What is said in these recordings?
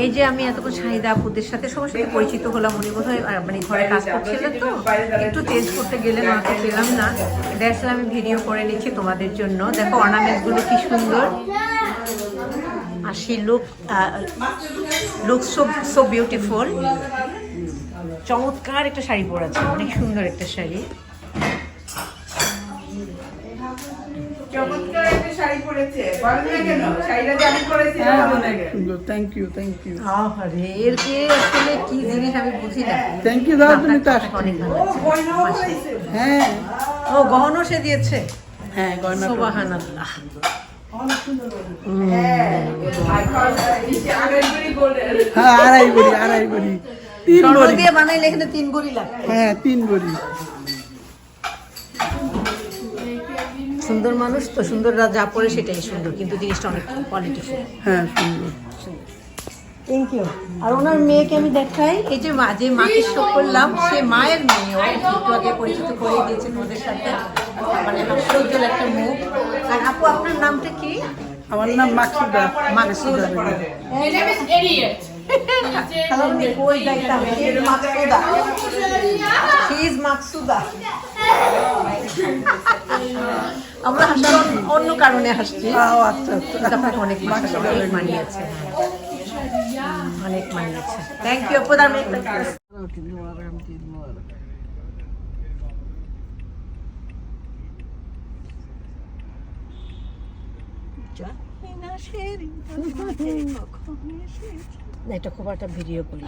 এই যে আমি এতক্ষণ শাহিদা আপুদের সাথে সবার সাথে পরিচিত হলাম, উনি বোধ মানে ঘরে কাজ করছিলেন তো, একটু চেঞ্জ করতে গেলে মাকে পেলাম না। দ্যাটস আমি ভিডিও করে নিচ্ছি তোমাদের জন্য। দেখো অর্নামেন্টসগুলো কি সুন্দর। আর সে look look so so beautiful চমৎকার একটা শাড়ি পরেছে অনেক সুন্দর একটা শাড়ি। চমৎকার একটা শাড়ি পরেছে। বলেন না কেন? শাড়িটা যে আমি পরেছি ভালো লাগে সুন্দর। থ্যাংক ইউ থ্যাংক ইউ আরে এর কে আসলে কি জিনিস আমি বুঝি না। থ্যাংক ইউ দাদা তুমি তো আসছো অনেক ভালো ও গয়নাও পরেছে। হ্যাঁ। ও গহনও সে দিয়েছে? হ্যাঁ গয়না সোবাহানাল্লাহ। হ্যাঁ আড়াই হ্যাঁ আড়াই বড়ি তিন দিয়ে বানাইলে এখানে তিন গড়ি লাগে হ্যাঁ তিন বড়ি সুন্দর মানুষ তো সুন্দররা যা পরে সেটাই সুন্দর কিন্তু জিনিসটা অনেক কোয়ালিটিফুল হ্যাঁ সুন্দর। থ্যাংক ইউ আর ওনার মেয়েকে আমি দেখাই এই যে মা যে মাকে শো করলাম সে মায়ের মেয়ে ও একটু আগে পরিচিত করে দিয়েছে তোমাদের সাথে। মানে হাস্যোজ্জ্বল একটা মুখ। আর আপু আপনার নামটা কি? আমার নাম মাকসুদা মাকসুদা কই যাইতাম she is Maksuda she is Maksuda আমরা হাসি অন্য- কারণে হাসছি অনেক মানিয়েছে অনেক মানিয়েছে থ্যাংক ইউ না এটা খুব একটা ভিডিও করি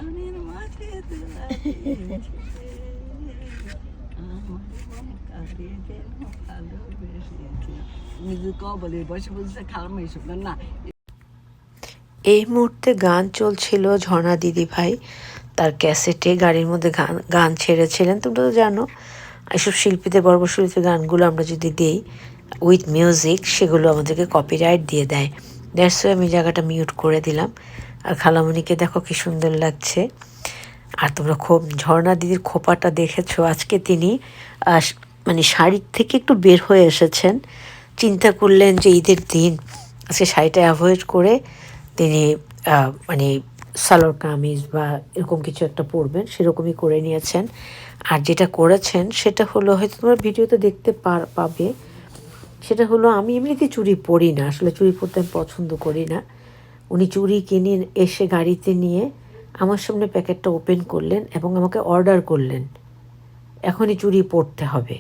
এই মুহূর্তে গান চলছিল ঝর্ণা দিদি ভাই তার ক্যাসেটে গাড়ির মধ্যে গান গান ছেড়েছিলেন। তোমরা তো জানো, এসব শিল্পীদের বর্বশিল্পীর গানগুলো আমরা যদি দিই উইথ মিউজিক সেগুলো আমাদেরকে কপিরাইট দিয়ে দেয়। দ্যাটস আমি জায়গাটা মিউট করে দিলাম। আর খালামণিকে দেখো কি সুন্দর লাগছে। আর তোমরা খুব ঝর্ণা দিদির খোপাটা দেখেছ? আজকে তিনি মানে শাড়ির থেকে একটু বের হয়ে এসেছেন। চিন্তা করলেন যে ঈদের দিন, আজকে শাড়িটা অ্যাভয়েড করে তিনি মানে সালোয়ার কামিজ বা এরকম কিছু একটা পরবেন, সেরকমই করে নিয়েছেন। আর যেটা করেছেন, সেটা হলো, হয়তো তোমরা ভিডিওতে দেখতে পার- পাবে, সেটা হলো আমি এমনিতে চুড়ি পরি না। আসলে চুড়ি পরতে আমি পছন্দ করি না। উনি চুড়ি কিনে এসে গাড়িতে নিয়ে আমার সামনে প্যাকেটটা ওপেন করলেন এবং আমাকে অর্ডার করলেন। এখনই চুড়ি পরতে হবে।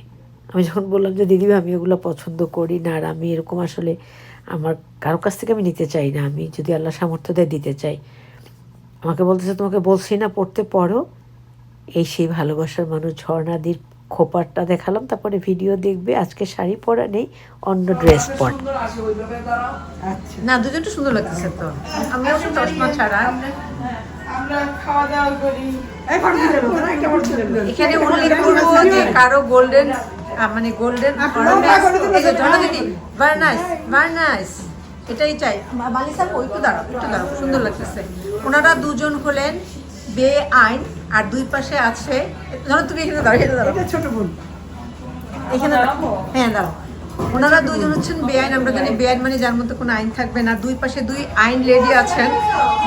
আমি যখন বললাম যে, দিদি আমি ওগুলো পছন্দ করি না আর আমি এরকম আসলে আমার কারও কাছ থেকে আমি নিতে চাই না, আমি যদি আল্লাহ সামর্থ্য দেয় দিতে চাই। আমাকে বলতেছে, তোমাকে বলছি না, পড়তে পড়ো। এই সেই ভালোবাসার মানুষ ঝর্ণাদির খোপারটা দেখালাম তারপরে ভিডিও দেখবে। আজকে শাড়ি পরা নেই অন্য ড্রেস পর। আচ্ছা। না দুজনটা সুন্দর লাগতেছে তো। আমি অবশ্য চশমা ছাড়া। আমরা খাওয়া দাওয়া করি এখানে উল্লেখ করব যে গোল্ডেন মানে গোল্ডেন এটাই চাই। ওই দাঁড়াও একটু দাঁড়াও সুন্দর লাগতেছে। ওনারা দুজন হলেন বে আইন আর দুই পাশে আছে ধরো তুমি এখানে দাঁড়াও এখানে ছোট বোন। এখানে। হ্যাঁ দাঁড়াও। ওনারা দুইজন হচ্ছেন বেআইন আমরা জানি বেআইন মানে যার মধ্যে কোনো আইন থাকবে না। দুই পাশে দুই আইন লেডি আছেন।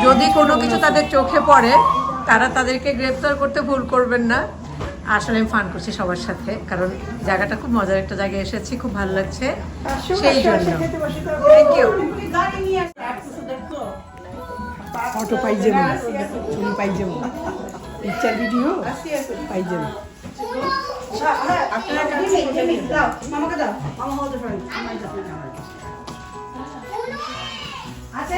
যদি কোনো কিছু তাদের চোখে পড়ে তারা তাদেরকে গ্রেপ্তার করতে ভুল করবেন না। আসলে আমি ফান করছি সবার সাথে কারণ জায়গাটা খুব মজার একটা জায়গায় এসেছি খুব ভালো লাগছে। সেই জন্য। থ্যাংক ইউ অটো পাই যাব তুমি পাই যাব পিকচার ভিডিও পাই ডিফারেন্ট আচ্ছা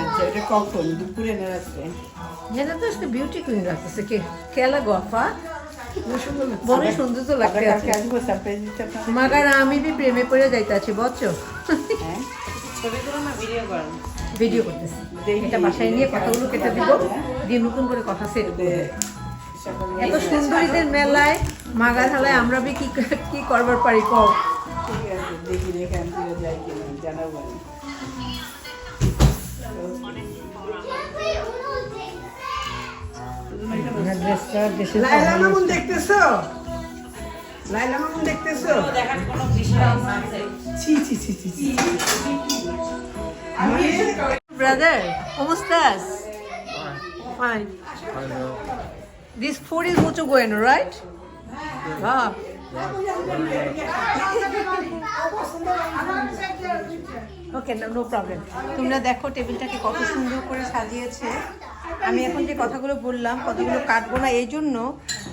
আচ্ছা এটা কখন? দুপুরে না রাত্রে? যেটা তো আজকে বিউটি কুইন রাখতেছে। কে? কেলা গফা বড় সুন্দর তো লাগতে আছে। মাগার আমি বি প্রেমে পড়ে যাইতে আছি বচ্চ ভিডিও করতেছি। এটা বাসায় নিয়ে কথাগুলো কেটে দিব দিয়ে নতুন করে কথা সেট করব। এত সুন্দরীদের মেলায় মাগা ঢালায় আমরা বি কি কি করবার পারি কও? ঠিক আছে দেখি রেখে আমি যাই কিনা জানাব। দেশে লাইলা মামুন দেখতেছো লাইলা মামুন দেখতেছো ছি ছি ছি ছি ছি আমি Brother, ¿cómo estás? Fine. This food is mucho bueno, right? Okay no problem তোমরা দেখো টেবিলটাকে কত সুন্দর করে সাজিয়েছে আমি এখন যে কথাগুলো বললাম কথাগুলো কাটবো না এই জন্য,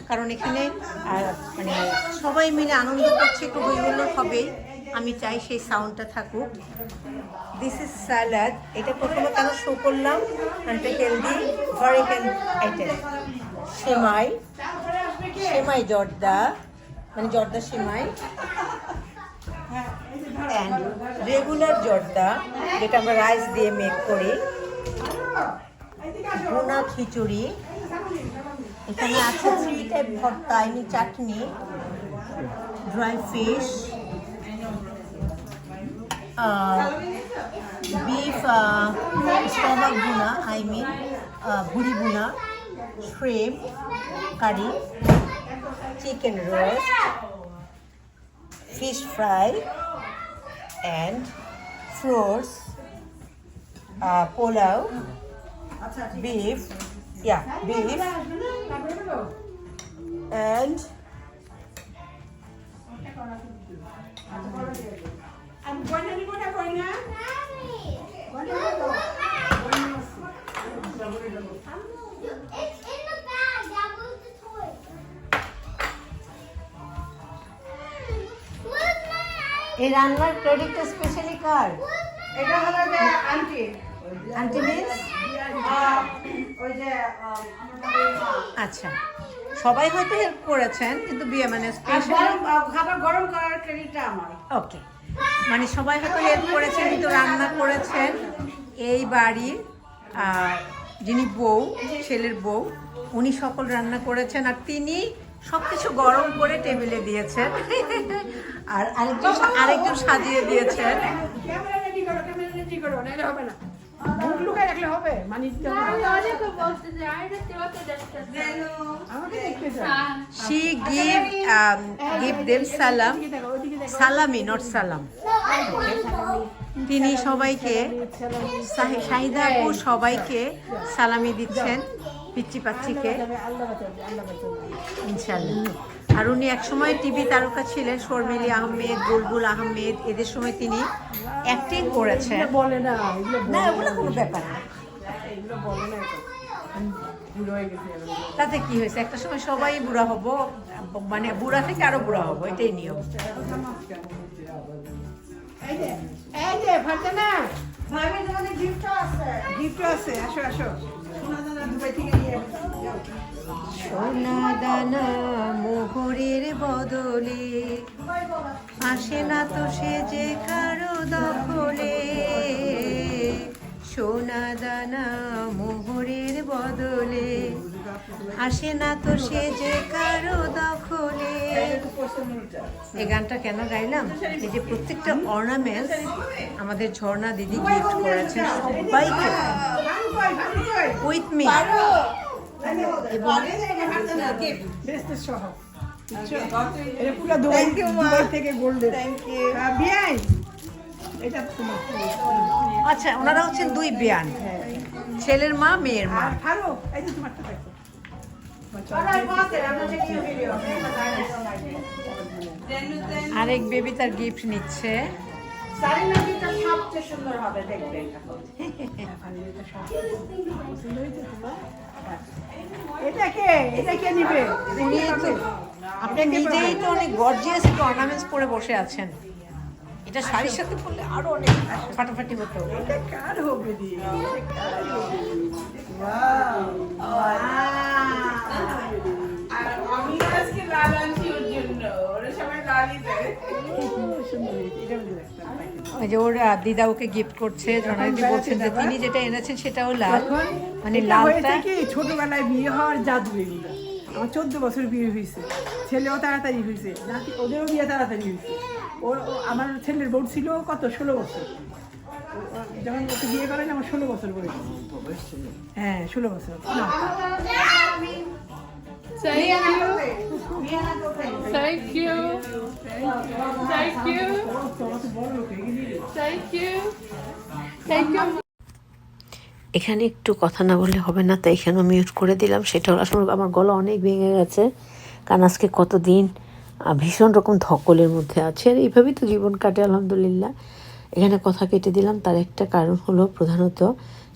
কারণ এখানে মানে সবাই মিলে আনন্দ করছে, একটু হইগুলো হবেই আমি চাই সেই সাউন্ডটা থাকুক। দিস ইজ স্যালাড এটা প্রথমে কেন শো করলাম? একটা হেলদি হেলদি আইটেম সেমাই। সেমাই, জর্দা। মানে জর্দা সেমাই। অ্যান্ড রেগুলার জর্দা, যেটা আমরা রাইস দিয়ে মেক করি। ভুনা খিচুড়ি। এখানে আছে থ্রি টাইপ ভর্তা এমনি chutney dry fish beef stomach bhuna I mean bhuri bhuna shrimp curry chicken roast fish fry and uh, pulao, beef, yeah, beef, and It's in the bag. That was the toy. Where's my এই রান্নার ক্রেডিটটা specially কার এটা হলো aunty aunty means আচ্ছা সবাই হয়তো help করেছেন কিন্তু বিয়ে মানে স্পেশালি খাবার গরম করার ক্রেডিটটা আমার। ওকে মানে সবাই হয়তো হেল্প করেছেন কিন্তু রান্না করেছেন। এই বাড়ির যিনি বউ ছেলের বউ উনি সকল রান্না করেছেন আর তিনি সব কিছু গরম করে টেবিলে দিয়েছেন। আর আরেকজন আরেকজন সাজিয়ে দিয়েছেন। মুখ লুকায় রাখলে হবে মানে গিভ গিভ দেম সালাম ওইদিকে দেখো সালামি নট সালাম তিনি সবাইকে শাহি- শাহিদা আপু সবাইকে সালামি দিচ্ছেন আল্লাহ বাঁচাবে ইনশাল্লাহ আর উনি একসময় টিভি তারকা ছিলেন শর্মিলি আহমেদ বুলবুল আহমেদ এদের সময় তিনি অ্যাক্টিং করেছেন। বলে না না ওগুলো কোনো ব্যাপার না। না তাতে কি হয়েছে? একটা সময় সবাই বুড়া হব মানে বুড়া থেকে আরও বুড়া হব এটাই নিয়ম। এই যে এই যে ভাবি তোমাদের গিফটও আছে। গিফট আছে আসো আসো। সোনা দানা মোহরের বদলে। আসে না তো সে যে কারও দখলে। সোনা দানা মোহরের বদলে। আসে না তো সে যে কারও দখলে। এই গানটা কেন গাইলাম? এই যে প্রত্যেকটা অর্নামেন্টস আমাদের ঝর্ণা দিদি গিফট করেছেন সবাইকে? উইথ মি বেস্ট সহ এটা পুরো দুবাই দুবাই থেকে গোল্ডেন থ্যাংক ইউ বিয়াই। এটা তোমার আচ্ছা ওনারা হচ্ছেন দুই বেয়ান। ছেলের মা মেয়ের মা। আরেক বেবি তার গিফট নিচ্ছে। সবচেয়ে সুন্দর হবে দেখবে নিবে? আপনি নিজেই তো অনেক গর্জিয়াস একটু অর্নামেন্টস পরে বসে আছেন। এটা শাড়ির সাথে পরলে আরও অনেক ফাটাফাটি হতো কার হবে আর আমি আজকে লাল আনছি ওর জন্য ওরা সবাই লালই দেয় ওই যে ওর দিদা ওকে গিফট করছে জনাদিদি বলছেন যে তিনি যেটা এনেছেন সেটাও লাল। মানে লালটা কি ছোটবেলায় বিয়ে হওয়ার জাদু এগুলো আমার চোদ্দ বছর বিয়ে হয়েছে। ছেলেও তাড়াতাড়ি হয়েছে। নাতি ওদেরও বিয়ে তাড়াতাড়ি হয়েছে। ওর ও- আমার ছেলের বউ ছিল কত? ষোলো বছর। যখন ওকে বিয়ে করেন আমার ষোলো বছর বয়স হ্যাঁ ষোলো বছর Thank you. Thank you. Thank you. Thank you. Thank you. এখানে একটু কথা না বললে হবে না তাই এখানেও মিউট করে দিলাম সেটা হলো আসলে আমার গলা অনেক ভেঙে গেছে কারণ আজকে কতদিন ভীষণ রকম ধকলের মধ্যে আছে আর এইভাবেই তো জীবন কাটে আলহামদুলিল্লাহ এখানে কথা কেটে দিলাম, তার একটা কারণ হলো প্রধানত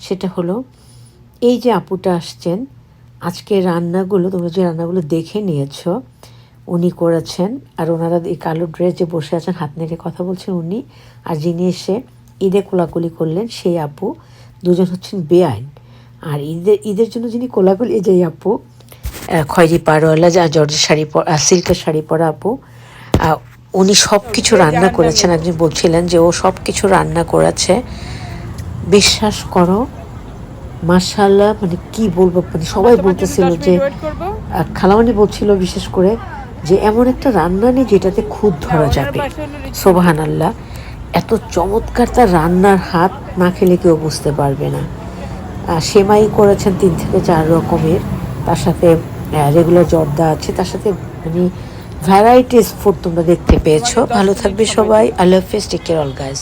সেটা হলো, এই যে আপুটা আসছেন, আজকে রান্নাগুলো, তোমরা যে রান্নাগুলো দেখে নিয়েছো, উনি করেছেন, আর ওনারা এই কালো ড্রেস যে বসে আছেন, হাত নেড়ে কথা বলছেন উনি, আর যিনি এসে ঈদে কোলাকুলি করলেন, সেই আপু, দুজন হচ্ছেন বেআইন। আর ঈদের ঈদের জন্য যিনি কোলাকুলি যে আপু খয়েরি পাড়ওয়ালা, যা জর্জের শাড়ি পরা, সিল্কের শাড়ি পরা আপু উনি সব কিছু রান্না করেছেন। একজন বলছিলেন যে ও সব কিছু রান্না করেছে। বিশ্বাস করো মার্শাল্লাহ মানে কি বলব মানে সবাই বলতেছিল যে খালামানি বলছিল বিশেষ করে যে এমন একটা রান্না নেই যেটাতে খুদ ধরা যাবে। সোবাহান আল্লাহ এত চমৎকার তার রান্নার হাত না খেলে কেউ বুঝতে পারবে না। সেমাই করেছেন তিন থেকে চার রকমের। তার সাথে রেগুলার জর্দা আছে তার সাথে মানে ভ্যারাইটিস ফুড তোমরা দেখতে পেয়েছ। ভালো থাকবে সবাই। I love care all guys